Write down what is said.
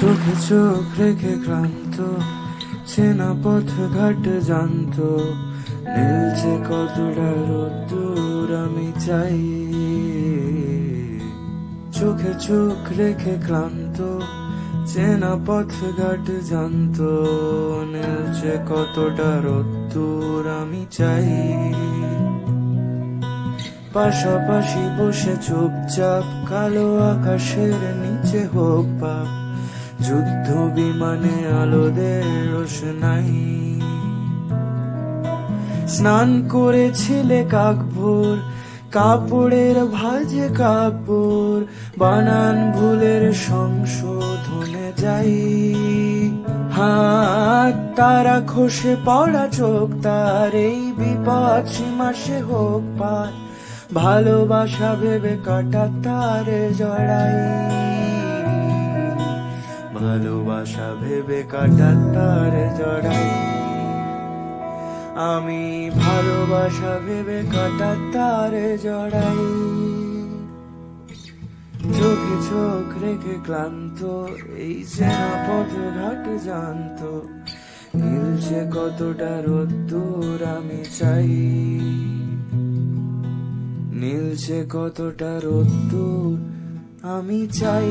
চোখে চোখ রেখে ক্লান্ত, চেনা পথ ঘাট জানত। নীলছে কতটা রোদ্দুর আমি চাই। চোখে চোখ রেখে ক্লান্ত, চেনা পথ ঘাট জানত। নীলছে কতটা রোদ্দুর আমি চাই। পাশাপাশি বসে চুপচাপ কালো আকাশের নিচে হোক পাপ যুদ্ধ বিমানে আলোদের রোশনাই। স্নান করেছিলে কাকভোর, কাপড়ের ভাজে কাপড়, বানান ভুলের সংশোধনে যাই। হাত তারা খসে পড়া চোখ, তার এই বিপদ সীমাসে হোক পার। ভালোবাসা ভেবে কাটা তারে জড়াই। ভালোবাসা ভেবে কাটা তারে জড়াই। আমি ভালোবাসা ভেবে কাটা তারে জড়াই। চোখে চোখ রেখে ক্লান্ত, এই সেনা পথ ঘাট জানত। নীলছে কতটা রোদ্দুর আমি চাই। নীলছে কতটা রোদ্দুর আমি চাই।